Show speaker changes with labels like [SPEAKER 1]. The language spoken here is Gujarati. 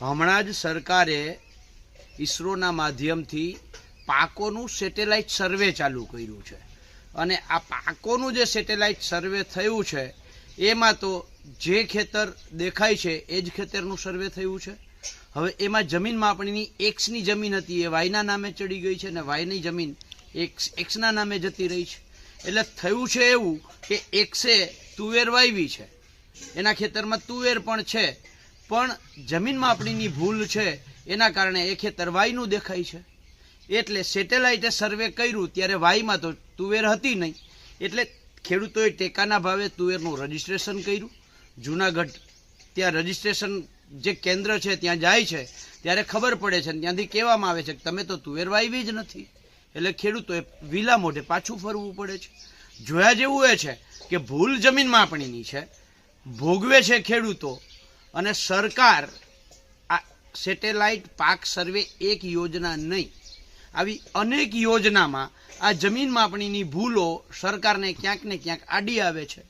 [SPEAKER 1] હમણાં જ સરકારે ઈસરોના માધ્યમથી પાકોનું સેટેલાઇટ સર્વે ચાલુ કર્યું છે. અને આ પાકોનું જે સેટેલાઇટ સર્વે થયું છે, એમાં તો જે ખેતર દેખાય છે, એ જ ખેતરનું સર્વે થયું છે. હવે એમાં જમીન માપણીની એક્સની જમીન હતી, એ વાયના નામે ચડી ગઈ છે અને વાયની જમીન એક્સ, એક્સના નામે જતી રહી છે. એટલે થયું છે એવું કે એક્સે તુવેર વાવી છે. એના ખેતરમાં તુવેર પણ છે. પણ જમીન માપણીની ભૂલ છે, એના કારણે એ ખેતર વાયનું દેખાય છે. એટલે સેટેલાઇટે સર્વે કર્યું, ત્યારે વાયમાં તો તુવેર હતી નહીં. એટલે ખેડૂતોએ ટેકાના ભાવે તુવેરનું રજીસ્ટ્રેશન કર્યું. જુનાગઢ, ત્યાં રજિસ્ટ્રેશન જે કેન્દ્ર છે, ત્યાં જાય છે, ત્યારે ખબર પડે છે ત્યાંથી કહેવામાં આવે છે કે તમે તો તુવેર વાવી જ નથી. એટલે ખેડૂતોએ વિલા મોઢે પાછું ફરવું પડે છે. જોયા જેવું એ છે કે ભૂલ જમીન માપણીની છે. ભોગવે છે ખેડૂતો અને સરકાર આ સેટેલાઇટ પાક સર્વે એક યોજના નહીં. આવી અનેક યોજનામાં આ જમીન માપણીની ભૂલો સરકારને ક્યાંક ને ક્યાંક આડી આવે છે.